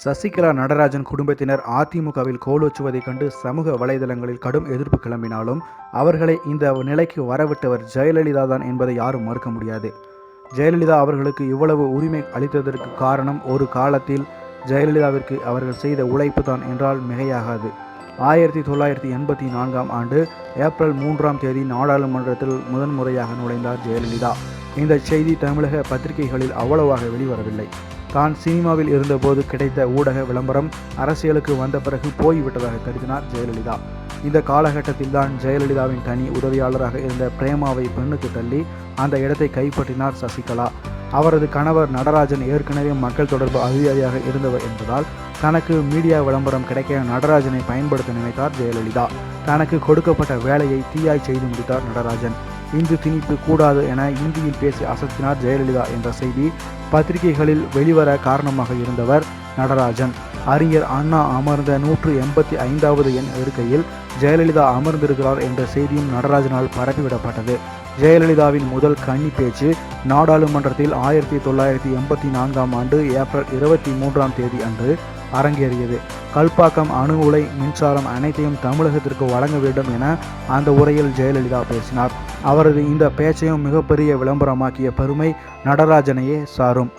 சசிகலா நடராஜன் குடும்பத்தினர் அதிமுகவில் கோலோச்சுவதைக் கண்டு சமூக வலைதளங்களில் கடும் எதிர்ப்பு கிளம்பினாலும் அவர்களை இந்த நிலைக்கு வரவிட்டவர் ஜெயலலிதா தான் என்பதை யாரும் மறுக்க முடியாது. ஜெயலலிதா அவர்களுக்கு இவ்வளவு உரிமை அளித்ததற்கு காரணம் ஒரு காலத்தில் ஜெயலலிதாவிற்கு அவர்கள் செய்த உழைப்பு தான் என்றால் மிகையாகாது. ஆயிரத்தி தொள்ளாயிரத்தி எண்பத்தி நான்காம் ஆண்டு ஏப்ரல் மூன்றாம் தேதி நாடாளுமன்றத்தில் முதன்முறையாக நுழைந்தார் ஜெயலலிதா. இந்த செய்தி தமிழக பத்திரிகைகளில் அவ்வளவாக வெளிவரவில்லை. தான் சினிமாவில் இருந்தபோது கிடைத்த ஊடக விளம்பரம் அரசியலுக்கு வந்த பிறகு போய்விட்டதாக கருதினார் ஜெயலலிதா. இந்த காலகட்டத்தில் தான் ஜெயலலிதாவின் தனி உதவியாளராக இருந்த பிரேமாவை பெண்ணுக்கு தள்ளி அந்த இடத்தை கைப்பற்றினார் சசிகலா. அவரது கணவர் நடராஜன் ஏற்கனவே மக்கள் தொடர்பு அதிகாரியாக இருந்தவர் என்பதால் தனக்கு மீடியா விளம்பரம் கிடைக்க நடராஜனை பயன்படுத்த நினைத்தார் ஜெயலலிதா. தனக்கு கொடுக்கப்பட்ட வேலையை தீயாய் செய்து முடித்தார் நடராஜன். இந்து திணிப்பு கூடாது என இந்தியில் பேசி அசத்தினார் ஜெயலலிதா என்ற செய்தி பத்திரிகைகளில் வெளிவர காரணமாக இருந்தவர் நடராஜன். அறிஞர் அண்ணா அமர்ந்த நூற்று எண்பத்தி ஐந்தாவது எண் இருக்கையில் ஜெயலலிதா அமர்ந்திருக்கிறார் என்ற செய்தியும் நடராஜனால் பரப்பிவிடப்பட்டது. ஜெயலலிதாவின் முதல் கன்னி பேச்சு நாடாளுமன்றத்தில் ஆயிரத்தி தொள்ளாயிரத்தி எண்பத்தி நான்காம் ஆண்டு ஏப்ரல் இருபத்தி மூன்றாம் தேதி அன்று அரங்கேறியது. கல்பாக்கம் அணு உலை மின்சாரம் அனைத்தையும் தமிழகத்திற்கு வழங்க வேண்டும் என அந்த உரையில் ஜெயலலிதா பேசினார். அவரது இந்த பேச்சையும் மிகப்பெரிய விளம்பரமாக்கிய பெருமை நடராஜனையே சாரும்.